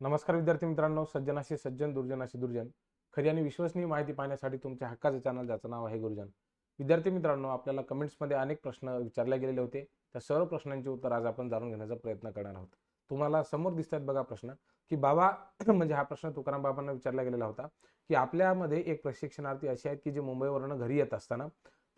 नमस्कार विद्यार्थी मित्रांनो सज्जनाशी सज्जन दुर्जनाशी दुर्जन. खरी आणि विश्वसनीय माहिती पाहण्यासाठी तुमच्या हक्काचे चॅनल ज्याचं नाव आहे गुरुजन. विद्यार्थी मित्रांनो आपल्याला कमेंट्समध्ये अनेक प्रश्न विचारले गेलेले होते. त्या सर्व प्रश्नांची उत्तर आज आपण जाणून घेण्याचा प्रयत्न करणार आहोत. तुम्हाला समोर दिसतात बघा प्रश्न की बाबा म्हणजे हा प्रश्न तुकाराम बाबांना विचारला गेलेला होता की आपल्यामध्ये एक प्रशिक्षणार्थी असे आहेत की जे मुंबईवरून घरी येत असताना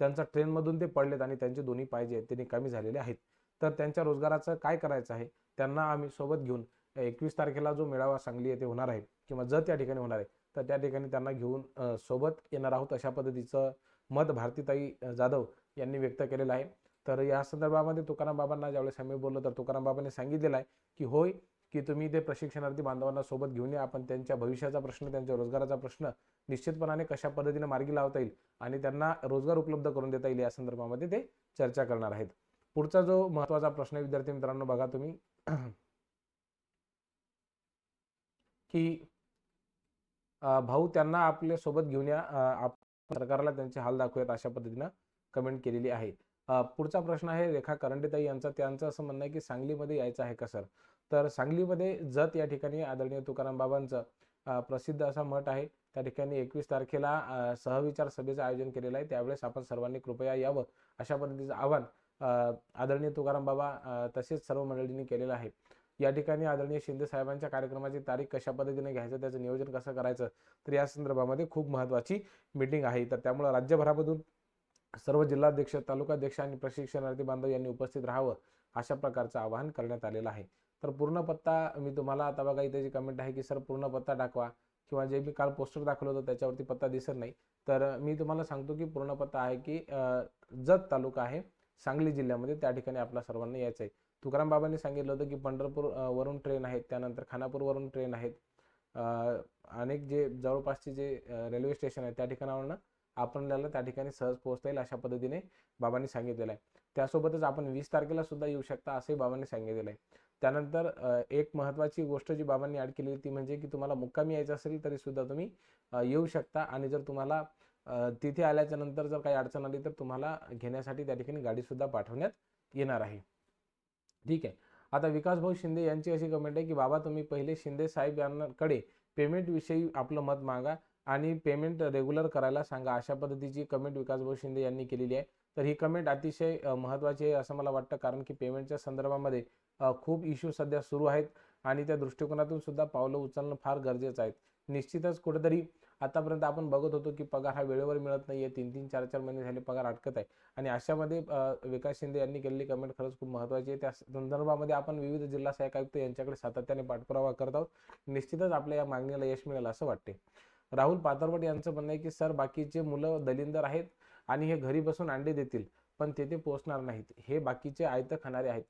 त्यांचा ट्रेनमधून ते पडलेत आणि त्यांचे दोन्ही पाय जे आहेत ते निकामी झालेले आहेत. तर त्यांच्या रोजगाराचं काय करायचं आहे? त्यांना आम्ही सोबत घेऊन एकवीस तारखेला जो मेळावा सांगली येथे होणार आहे किंवा जर त्या ठिकाणी होणार आहे तर त्या ठिकाणी त्यांना घेऊन सोबत येणार आहोत अशा पद्धतीचं मत भारतीताई जाधव यांनी व्यक्त केलेलं आहे. तर या संदर्भामध्ये तुकाराम बाबांना ज्यावेळेस आम्ही बोललो तर तुकाराम बाबांनी सांगितलेलं आहे की होय की तुम्ही ते प्रशिक्षणार्थी बांधवांना सोबत घेऊन या. आपण त्यांच्या भविष्याचा प्रश्न त्यांच्या रोजगाराचा प्रश्न निश्चितपणाने कशा पद्धतीने मार्गी लावता येईल आणि त्यांना रोजगार उपलब्ध करून देता येईल या संदर्भामध्ये ते चर्चा करणार आहेत. पुढचा जो महत्त्वाचा प्रश्न आहे विद्यार्थी मित्रांनो बघा तुम्ही. की भाऊ त्यांना आपल्यासोबत घेऊन या आपण सरकारला त्यांचे हाल दाखवूयात अशा पद्धतीनं कमेंट केलेली आहे. पुढचा प्रश्न आहे रेखा करंडेताई यांचा. त्यांचं असं म्हणणं आहे की सांगलीमध्ये यायचं आहे का सर? तर सांगलीमध्ये जत या ठिकाणी आदरणीय तुकाराम बाबांचं प्रसिद्ध असा मठ आहे. त्या ठिकाणी एकवीस तारखेला सहविचार सभेचं आयोजन केलेलं आहे. त्यावेळेस आपण सर्वांनी कृपया यावं अशा पद्धतीचं आवाहन आदरणीय तुकाराम बाबा तसेच सर्व मंडळींनी केलेलं आहे. या ठिकाणी आदरणीय शिंदे साहेबांच्या कार्यक्रमाची तारीख कशा पद्धतीने घ्यायचं त्याचं नियोजन कसं करायचं तर या संदर्भामध्ये खूप महत्त्वाची मीटिंग आहे. तर त्यामुळे राज्यभरामधून सर्व जिल्हाध्यक्ष तालुकाध्यक्ष आणि प्रशिक्षणार्थी बांधव यांनी उपस्थित राहावं अशा प्रकारचं आवाहन करण्यात आलेलं आहे. तर पूर्ण पत्ता मी तुम्हाला आता बघा इथे जी कमेंट आहे की सर पूर्ण पत्ता टाकवा किंवा जे मी काल पोस्टर दाखवलं होतं त्याच्यावरती पत्ता दिसत नाही. तर मी तुम्हाला सांगतो की पूर्ण पत्ता आहे की जत तालुका आहे सांगली जिल्ह्यामध्ये त्या ठिकाणी आपल्या सर्वांना यायचं आहे तुकाराम बाबांनी सांगितलं होतं की पंढरपूर वरून ट्रेन आहेत त्यानंतर खानापूरवरून ट्रेन आहेत. अनेक जे जवळपासचे जे रेल्वे स्टेशन आहेत त्या ठिकाणावरनं आपल्याला त्या ठिकाणी सहज पोहोचता येईल अशा पद्धतीने बाबांनी सांगितलेलं आहे. त्यासोबतच आपण वीस तारखेला सुद्धा येऊ शकता असंही बाबांनी सांगितलेलं आहे. त्यानंतर एक महत्त्वाची गोष्ट जी बाबांनी ॲड केली ती म्हणजे की तुम्हाला मुक्कामी यायचं असेल तरी सुद्धा तुम्ही येऊ शकता आणि जर तुम्हाला तिथे आल्याच्यानंतर जर काही अडचण आली तर तुम्हाला घेण्यासाठी त्या ठिकाणी गाडीसुद्धा पाठवण्यात येणार आहे. ठीक आहे. आता विकासभाऊ शिंदे यांची अशी कमेंट आहे की बाबा तुम्ही पहिले शिंदे साहेब यांकडे पेमेंटविषयी आपलं मत मागा आणि पेमेंट रेग्युलर करायला सांगा. अशा पद्धतीची कमेंट विकासभाऊ शिंदे यांनी केलेली आहे. तर ही कमेंट अतिशय महत्त्वाची आहे असं मला वाटतं कारण की पेमेंटच्या संदर्भामध्ये खूप इश्यू सध्या सुरू आहेत आणि त्या दृष्टिकोनातून सुद्धा पावलं उचलणं फार गरजेचं आहे. निश्चितच कुठेतरी आतापर्यंत आपण बघत होतो की पगार हा वेळेवर मिळत नाहीये. तीन तीन चार चार महिने झाले पगार अटकत आहे. आणि अशामध्ये विकास शिंदे यांनी केलेली कमेंट खरंच खूप महत्त्वाची आहे. त्या संदर्भामध्ये आपण विविध जिल्हा सहाय्यक आयुक्त यांच्याकडे सातत्याने पाठपुरावा करत आहोत. निश्चितच आपल्या या मागणीला यश मिळेल असं वाटते राहुल पाथरवट यांचं म्हणणं आहे की सर बाकीचे मुलं दलिंदर आहेत आणि हे घरी बसून अंडे देतील पण तेथे पोहोचणार नाहीत. हे बाकीचे आयत खाणारे आहेत.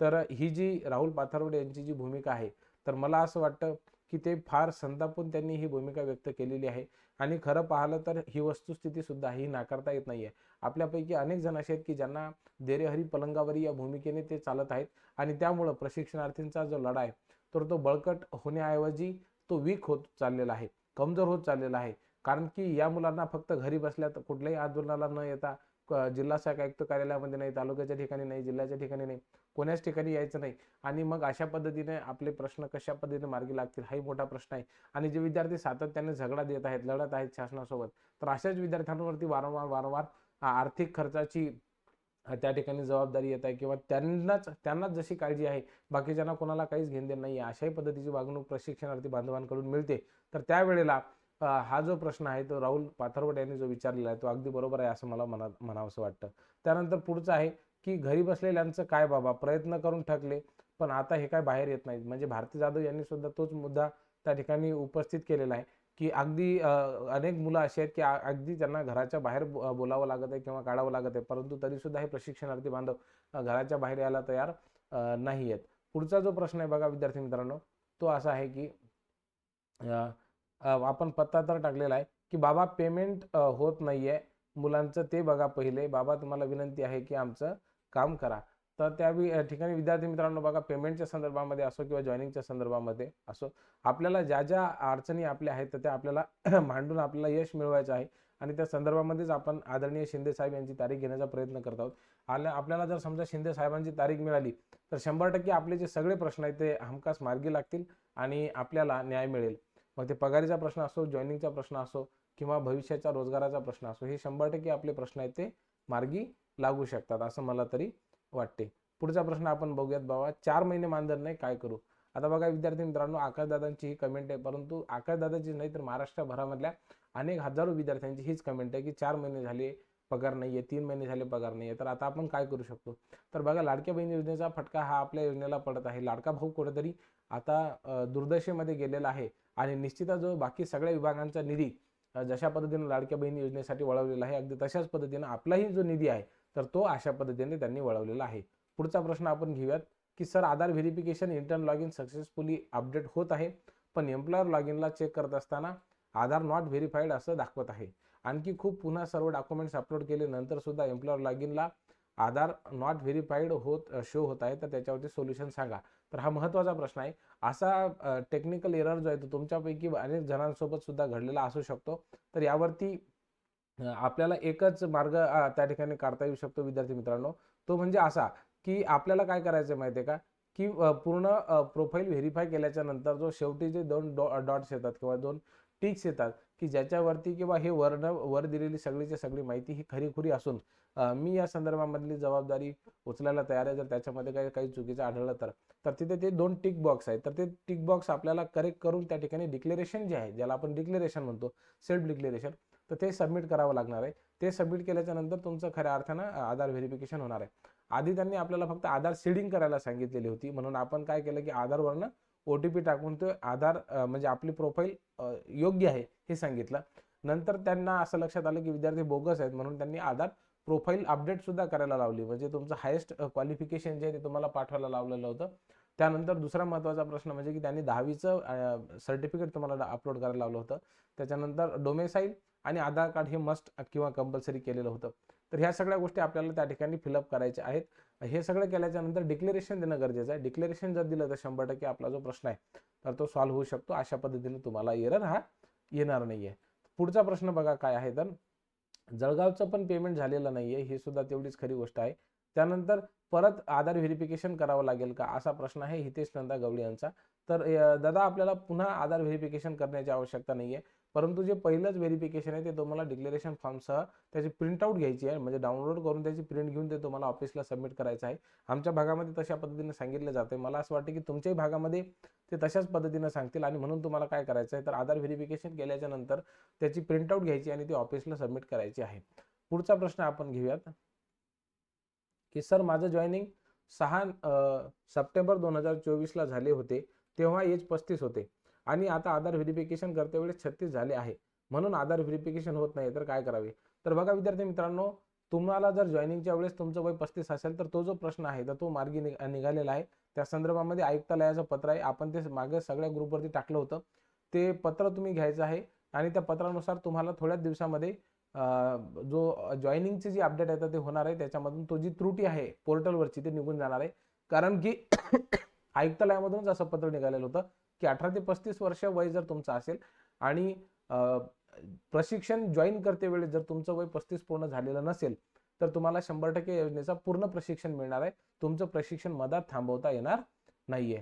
तर ही जी राहुल पाथरवड यांची जी भूमिका आहे तर मला असं वाटतं की ते फार संतापून त्यांनी ही भूमिका व्यक्त केलेली आहे. आणि खरं पाहिलं तर ही वस्तुस्थिती सुद्धा ही नाकारता येत नाहीये. आपल्यापैकी अनेक जण असे आहेत की ज्यांना देरेहरी पलंगावरी या भूमिकेने ते चालत आहेत आणि त्यामुळं प्रशिक्षणार्थींचा जो लढा आहे तर तो बळकट होण्याऐवजी तो वीक होत चाललेला आहे कमजोर होत चाललेला आहे. कारण की या मुलांना फक्त घरी बसल्या तर कुठल्याही आंदोलनाला न येता जिल्हा शाखा आयुक्त कार्यालयामध्ये नाही तालुक्याच्या ठिकाणी नाही जिल्ह्याच्या ठिकाणी नाही कोण्याच ठिकाणी यायचं नाही. आणि मग अशा पद्धतीने आपले प्रश्न कशा पद्धतीने मार्गी लागतील हाही मोठा प्रश्न आहे. आणि जे विद्यार्थी सातत्याने झगडा देत आहेत लढत आहेत शासनासोबत तर अशाच विद्यार्थ्यांवरती वारंवार वारंवार आर्थिक खर्चाची त्या ठिकाणी जबाबदारी येत आहे किंवा त्यांनाच त्यांनाच जशी काळजी आहे बाकीच्यांना कोणाला काहीच घेण देण नाही आहे अशाही पद्धतीची वागणूक प्रशिक्षणार्थी बांधवांकडून मिळते. तर त्यावेळेला हा जो प्रश्न आहे तो राहुल पाथरवट यांनी जो विचारलेला आहे तो अगदी बरोबर आहे असं मला मना म्हणावंसं वाटतं. त्यानंतर पुढचं आहे की घरी बसलेल्यांचं काय बाबा? प्रयत्न करून ठकले पण आता हे काय बाहेर येत नाहीत. म्हणजे भारती जाधव यांनी सुद्धा तोच मुद्दा त्या ठिकाणी उपस्थित केलेला आहे की अगदी अनेक मुलं अशी आहेत की अगदी त्यांना घराच्या बाहेर बोलावं लागत आहे किंवा काढावं लागत आहे परंतु तरी सुद्धा हे प्रशिक्षणार्थी बांधव घराच्या बाहेर यायला तयार नाही आहेत. पुढचा जो प्रश्न आहे बघा विद्यार्थी मित्रांनो तो असा आहे की आपण पत्ता तर टाकलेला आहे की बाबा पेमेंट होत नाही आहे मुलांचं ते बघा पहिले. बाबा तुम्हाला विनंती आहे की आमचं काम करा. तर त्या ठिकाणी विद्यार्थी मित्रांनो बघा पेमेंटच्या संदर्भामध्ये असो किंवा जॉईनिंगच्या संदर्भामध्ये असो आपल्याला ज्या ज्या अडचणी आपल्या आहेत तर त्या आपल्याला मांडून आपल्याला यश मिळवायचं आहे. आणि त्या संदर्भामध्येच आपण आदरणीय शिंदे साहेब यांची तारीख घेण्याचा प्रयत्न करत आहोत. आल्या आपल्याला जर समजा शिंदे साहेबांची तारीख मिळाली तर शंभर टक्के आपले जे सगळे प्रश्न आहेत ते हमखास मार्गी लागतील आणि आपल्याला न्याय मिळेल. मग ते पगारीचा प्रश्न असो जॉईनिंगचा प्रश्न असो किंवा भविष्याचा रोजगाराचा प्रश्न असो हे शंभर टक्के आपले प्रश्न आहेत ते मार्गी लागू शकतात असं मला तरी वाटते. पुढचा प्रश्न आपण बघूयात बाबा चार महिने मानधन नाही काय करू? आता बघा विद्यार्थी मित्रांनो आकाशदादांची ही कमेंट आहे परंतु आकाशदादाची नाही तर महाराष्ट्रभरामधल्या अनेक हजारो विद्यार्थ्यांची हीच कमेंट आहे की चार महिने झाले पगार नाही आहे तीन महिने झाले पगार नाही आहे तर आता आपण काय करू शकतो? तर बघा लाडक्या बहीण योजनेचा फटका हा आपल्या योजनेला पडत आहे. लाडका भाऊ कुठेतरी आता दुर्दशेमध्ये गेलेला आहे. आणि निश्चितच जो बाकी सगळ्या विभागांचा निधी जशा पद्धतीनं लाडक्या बहीण योजनेसाठी वळवलेला आहे अगदी तशाच पद्धतीनं आपलाही जो निधी आहे तर तो अशा पद्धतीने त्यांनी वळवलेला आहे. पुढचा प्रश्न आपण घेऊयात की sir Aadhaar verification intern log in successfully update होत आहे पण एम्प्लॉयर लॉग इनला चेक करत असताना आधार नॉट व्हेरीफाईड असं दाखवत आहे. आणखी खूप पुन्हा सर्व डॉक्युमेंट्स अपलोड केले नंतर सुद्धा एम्प्लॉयर लॉग इनला आधार नॉट व्हेरीफाईड होत शो होत आहे तर त्याच्यावरती सोल्युशन सांगा. तर हा महत्त्वाचा प्रश्न आहे. असा टेक्निकल एरर जो आहे तो तुमच्यापैकी अनेक जणांसोबत सुद्धा घडलेला असू शकतो. तर यावरती आपल्याला एकच मार्ग त्या ठिकाणी काढता येऊ शकतो विद्यार्थी मित्रांनो. तो म्हणजे असा की आपल्याला काय करायचं माहिती आहे का की पूर्ण प्रोफाईल व्हेरीफाय केल्याच्यानंतर जो शेवटी जे दोन डॉट्स येतात किंवा दोन टिक्स येतात की ज्याच्यावरती किंवा हे वर्ण वर दिलेली सगळीची सगळी माहिती ही खरीखुरी असून मी या संदर्भामधली जबाबदारी उचलायला तयार आहे. जर त्याच्यामध्ये काही काही चुकीचं आढळलं तर. तर तिथे ते दोन टिक बॉक्स आहेत. तर ते टिक बॉक्स आपल्याला करेक्ट करून त्या ठिकाणी डिक्लेरेशन जे आहे ज्याला आपण डिक्लेरेशन म्हणतो सेल्फ डिक्लेरेशन तर ते सबमिट करावं लागणार आहे. ते सबमिट केल्याच्यानंतर तुमचं खऱ्या अर्थानं आधार व्हेरिफिकेशन होणार आहे. आधी त्यांनी आपल्याला फक्त आधार सीडिंग करायला सांगितलेली होती. म्हणून आपण काय केलं की आधारवरनं ओ टी पी टाकून ते आधार म्हणजे आपली प्रोफाईल योग्य आहे हे सांगितलं. नंतर त्यांना असं लक्षात आलं की विद्यार्थी बोगस आहेत म्हणून त्यांनी आधार प्रोफाईल अपडेटसुद्धा करायला लावली. म्हणजे तुमचं हायेस्ट क्वालिफिकेशन जे आहे ते तुम्हाला पाठवायला लावलेलं होतं. त्यानंतर दुसरा महत्त्वाचा प्रश्न म्हणजे की त्यांनी दहावीचं सर्टिफिकेट तुम्हाला अपलोड करायला लावलं होतं. त्याच्यानंतर डोमेसाईल आणि आधार कार्ड हे मस्ट किंवा कंपल्सरी केलेलं होतं. तर ह्या सगळ्या गोष्टी आपल्याला त्या ठिकाणी फिलअप करायच्या आहेत. हे सगळं केल्याच्यानंतर डिक्लेरेशन देणं गरजेचं आहे. डिक्लेरेशन जर दिलं तर शंभर टक्के आपला जो प्रश्न आहे तर तो सॉल्व्ह होऊ शकतो. अशा पद्धतीने तुम्हाला एरर हा येणार नाही आहे पुढचा प्रश्न बघा काय आहे तर जळगावचं पण पेमेंट झालेलं नाही आहे ही सुद्धा तेवढीच खरी गोष्ट आहे. त्यानंतर परत आधार व्हेरिफिकेशन करावं लागेल का? असा प्रश्न आहे हितेश नंदा गवळी यांचा. तर दादा आपल्याला पुन्हा आधार व्हेरिफिकेशन करण्याची आवश्यकता नाही आहे परंतु जे पहिलंच व्हेरिफिकेशन आहे ते तुम्हाला डिक्लेरेशन फॉर्मसह त्याची प्रिंटआउट घ्यायची आहे. म्हणजे डाउनलोड करून त्याची प्रिंट घेऊन ते तुम्हाला ऑफिसला सबमिट करायचं आहे. आमच्या भागामध्ये तशा पद्धतीने सांगितलं जाते मला असं वाटतं की तुमच्याही भागामध्ये ते तशाच पद्धतीनं सांगतील आणि म्हणून तुम्हाला काय करायचं आहे तर आधार व्हेरिफिकेशन केल्याच्यानंतर त्याची प्रिंटआउट घ्यायची आणि ती ऑफिसला सबमिट करायची आहे. पुढचा प्रश्न आपण घेऊयात की सर माझं जॉईनिंग सहा सप्टेंबर दोन हजार चोवीसला झाले होते. तेव्हा एज पस्तीस होते. आणि आता आधार व्हेरिफिकेशन करते वेळेस छत्तीस झाले आहे. म्हणून आधार व्हेरिफिकेशन होत नाही तर काय करावे? तर बघा विद्यार्थी मित्रांनो तुम्हाला जर जॉईनिंगच्या वेळेस तुमचं वय पस्तीस असेल तर तो जो प्रश्न आहे तर तो मार्गी निघालेला आहे. त्या संदर्भामध्ये आयुक्तालयाचं पत्र आहे. आपण ते मागे सगळ्या ग्रुपवरती टाकलं होतं. ते पत्र तुम्ही घ्यायचं आहे आणि त्या पत्रानुसार तुम्हाला थोड्याच दिवसामध्ये जो जॉईनिंगची जी अपडेट आहे तर ते होणार आहे. त्याच्यामधून तो जी त्रुटी आहे पोर्टलवरची ते निघून जाणार आहे. कारण की आयुक्तालयामधूनच असं पत्र निघालेलं होतं. की अठरा ते पस्तीस वर्ष वय जर तुमचं असेल आणि प्रशिक्षण जॉईन करते वेळेस जर तुमचं वय पस्तीस पूर्ण झालेलं नसेल तर तुम्हाला शंभर टक्के योजनेचा पूर्ण प्रशिक्षण मिळणार आहे. तुमचं प्रशिक्षण मधात थांबवता येणार नाहीये.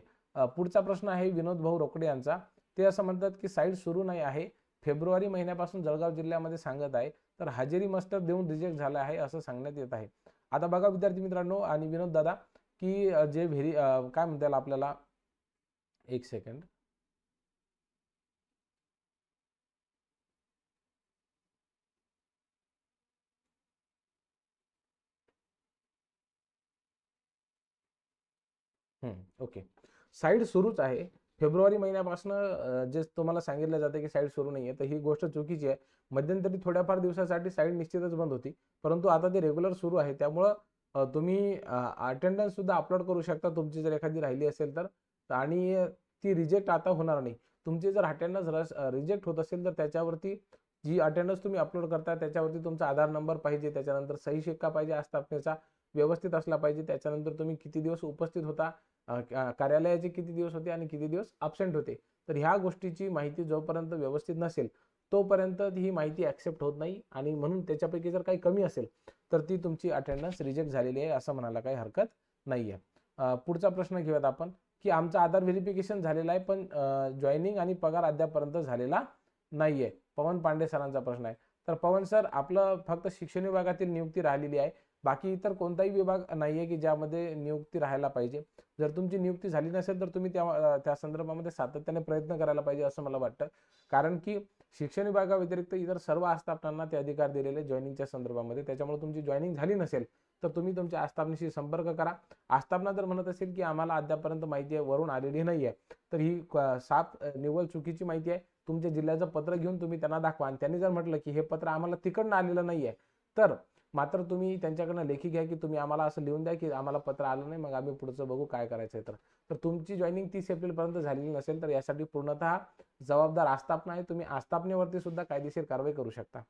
पुढचा प्रश्न आहे विनोद भाऊ रोकडे यांचा. ते असं म्हणतात की साईट सुरू नाही आहे. फेब्रुवारी महिन्यापासून जळगाव जिल्ह्यामध्ये सांगत आहे तर हजेरी मास्टर देऊन रिजेक्ट झालं आहे असं सांगण्यात येत आहे. आता बघा विद्यार्थी मित्रांनो आणि विनोद दादा की जे व्हेरी काय म्हणता येईल आपल्याला एक सेकंड. ओके. साईड सुरूच आहे. फेब्रुवारी महिन्यापासून जे तुम्हाला सांगितलं जातं की साईड सुरू नाहीये तर ही गोष्ट चुकीची आहे. मध्यंतरी थोड्याफार दिवसासाठी साईड निश्चितच बंद होती परंतु आता ते रेग्युलर सुरू आहे. त्यामुळं तुम्ही अटेंडन्स सुद्धा अपलोड करू शकता तुमची जर एखादी राहिली असेल तर. आणि ती रिजेक्ट आता होणार नाही. तुमची जर अटेंडन्स रिजेक्ट होत असेल तर त्याच्यावरती जी अटेंडन्स तुम्ही अपलोड करता त्याच्यावरती तुमचा आधार नंबर पाहिजे त्याच्यानंतर सही शिक्का पाहिजे आस्थापनेचा व्यवस्थित असला पाहिजे त्याच्यानंतर तुम्ही किती दिवस उपस्थित होता कार्यालयाचे किती दिवस होते आणि किती दिवस अबसेंट होते. तर ह्या गोष्टीची माहिती जोपर्यंत व्यवस्थित नसेल तोपर्यंत ही माहिती ॲक्सेप्ट होत नाही आणि म्हणून त्याच्यापैकी जर काही कमी असेल तर ती तुमची अटेंडन्स रिजेक्ट झालेली आहे असं म्हणायला काही हरकत नाही आहे पुढचा प्रश्न घेऊयात आपण. की आमचं आधार व्हेरिफिकेशन झालेलं आहे पण जॉईनिंग आणि पगार अद्यापर्यंत झालेला नाही आहे पवन पांडे सरांचा प्रश्न आहे. तर पवन सर आपलं फक्त शिक्षण विभागातील नियुक्ती राहिलेली आहे. बाकी इतर कोणताही विभाग नाही आहे की ज्यामध्ये नियुक्ती राहायला पाहिजे. जर तुमची नियुक्ती झाली नसेल तर तुम्ही त्या त्या संदर्भामध्ये सातत्याने प्रयत्न करायला पाहिजे असं मला वाटतं. कारण की शिक्षण विभागाव्यतिरिक्त इतर सर्व आस्थापनांना ते अधिकार दिलेले जॉईनिंगच्या संदर्भामध्ये. त्याच्यामुळे तुमची जॉईनिंग झाली नसेल तर तुम्ही तुमच्या आस्थापनेशी संपर्क करा. आस्थापना जर म्हणत असेल की आम्हाला अद्यापर्यंत माहिती आहे वरून आलेली नाही आहे तर ही साप निव्वळ चुकीची माहिती आहे. तुमच्या जिल्ह्याचं पत्र घेऊन तुम्ही त्यांना दाखवा. आणि त्यांनी जर म्हटलं की हे पत्र आम्हाला तिकडनं आलेलं नाही आहे तर मात्र तुम्ही त्यांच्याकडनं लेखी घ्या की तुम्ही आम्हाला असं लिहून द्या की आम्हाला पत्र आलं नाही मग आम्ही पुढचं बघू काय करायचं आहे तर. तर तुमची जॉईनिंग तीस एप्रिलपर्यंत झालेली नसेल तर यासाठी पूर्णतः जबाबदार आस्थापना आहे. तुम्ही आस्थापनेवरती सुद्धा कायदेशीर कारवाई करू शकता.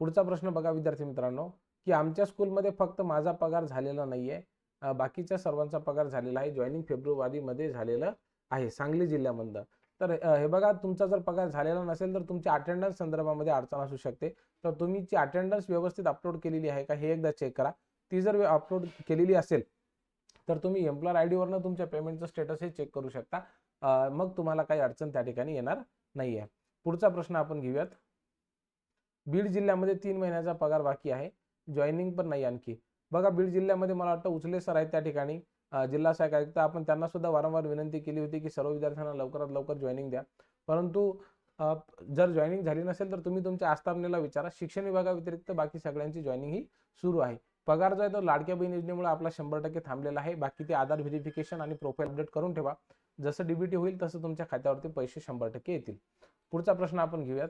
पुढचा प्रश्न बघा विद्यार्थी मित्रांनो. की आमच्या स्कूलमध्ये फक्त माझा पगार झालेला नाहीये. बाकीच्या सर्वांचा पगार झालेला आहे. जॉईनिंग फेब्रुवारीमध्ये झालेलं आहे सांगली जिल्ह्यामधलं. तर हे बघा तुमचा जर पगार झालेला नसेल तर तुमच्या अटेंडन्स संदर्भामध्ये अडचण असू शकते. तर तुम्ही जी अटेंडन्स व्यवस्थित अपलोड केलेली आहे का हे एकदा चेक करा. ती जर अपलोड केलेली असेल तर तुम्ही एम्प्लॉयर आय डीवरनं तुमच्या पेमेंटचं स्टेटस हे चेक करू शकता. मग तुम्हाला काही अडचण त्या ठिकाणी येणार नाही आहे पुढचा प्रश्न आपण घेऊयात. बीड जिल्ह्यामध्ये तीन महिन्याचा पगार बाकी आहे. जॉईनिंग पण नाही आणखी. बघा बीड जिल्ह्यामध्ये मला वाटतं उचले सर आहेत त्या ठिकाणी. जिल्हा सहाय्यक आयुक्त आपण त्यांना सुद्धा वारंवार विनंती केली होती की सर्व विद्यार्थ्यांना लवकरात लवकर जॉईनिंग द्या. परंतु जर जॉईनिंग झाली नसेल तर तुम्ही तुमच्या आस्थापनेला विचारा. शिक्षण विभागाव्यतिरिक्त बाकी सगळ्यांची जॉईनिंग ही सुरू आहे. पगार जो आहे तो लाडक्या बहीण योजनेमुळे आपला शंभर टक्के थांबलेला आहे. बाकी ते आधार व्हेरिफिकेशन आणि प्रोफाईल अपडेट करून ठेवा. जसं डीबीटी होईल तसं तुमच्या खात्यावरती पैसे शंभर टक्के येतील. पुढचा प्रश्न आपण घेऊयात.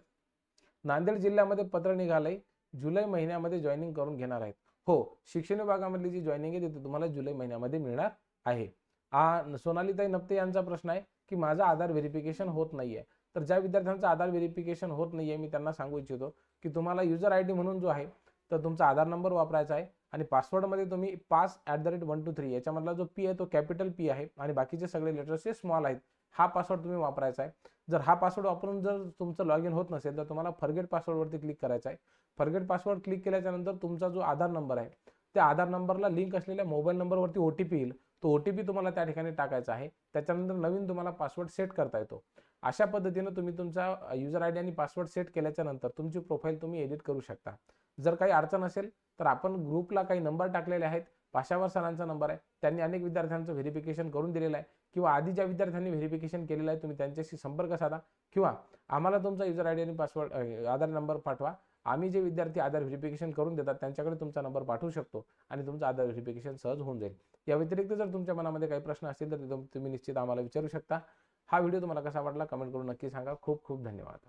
नांदेड जिल्ह्यामध्ये पत्र निघालंय. जुलै महिन्यामध्ये जॉईनिंग करून घेणार आहेत. हो शिक्षण विभागामधली जी जॉईनिंग आहे ती तुम्हाला जुलै महिन्यामध्ये मिळणार आहे. आ सोनालीताई नप्ते यांचा प्रश्न आहे की माझा आधार व्हेरिफिकेशन होत नाहीये. तर ज्या विद्यार्थ्यांचं आधार व्हेरिफिकेशन होत नाहीये मी त्यांना सांगू इच्छितो की तुम्हाला युजर आय डी म्हणून जो आहे तर तुमचा आधार नंबर वापरायचा आहे आणि पासवर्डमध्ये तुम्ही pass at the rate one two three याच्यामधला जो पी आहे तो कॅपिटल पी आहे आणि बाकीचे सगळे लेटर्स हे स्मॉल आहेत. हा पासवर्ड तुम्ही वापरायचा आहे. जर हा पासवर्ड वापरून जर तुमचं लॉग इन होत नसेल तर तुम्हाला फरगेट पासवर्डवरती क्लिक करायचं आहे. फरगेट पासवर्ड क्लिक केल्याच्यानंतर तुमचा जो आधार नंबर आहे त्या आधार नंबरला लिंक असलेल्या मोबाईल नंबरवरती ओ टी पी येईल. तो ओ टी पी तुम्हाला त्या ठिकाणी टाकायचा आहे. त्याच्यानंतर नवीन तुम्हाला पासवर्ड सेट करता येतो. अशा पद्धतीनं तुम्ही तुमचा युजर आय डी आणि पासवर्ड सेट केल्याच्यानंतर तुमची प्रोफाईल तुम्ही एडिट करू शकता. जर काही अडचण असेल तर आपण ग्रुपला काही नंबर टाकलेले आहेत. पाशावर सरांचा नंबर आहे. त्यांनी अनेक विद्यार्थ्यांचं व्हेरिफिकेशन करून दिलेलं आहे. किंवा आधी ज्या विद्यार्थ्यांनी व्हेरिफिकेशन केलेलं आहे तुम्ही त्यांच्याशी संपर्क साधा. किंवा आम्हाला तुमचा युजर आय डी आणि पासवर्ड आधार नंबर पाठवा. आम्ही जे विद्यार्थी आधार व्हेरिफिकेशन करून देतात त्यांच्याकडे तुमचा नंबर पाठवू शकतो आणि तुमचं आधार व्हेरिफिकेशन सहज होऊन जाईल. या व्यतिरिक्त जर तुमच्या मनामध्ये काही प्रश्न असतील तर तुम्ही निश्चित आम्हाला विचारू शकता. हा व्हिडिओ तुम्हाला कसा वाटला कमेंट करून नक्की सांगा. खूप खूप धन्यवाद.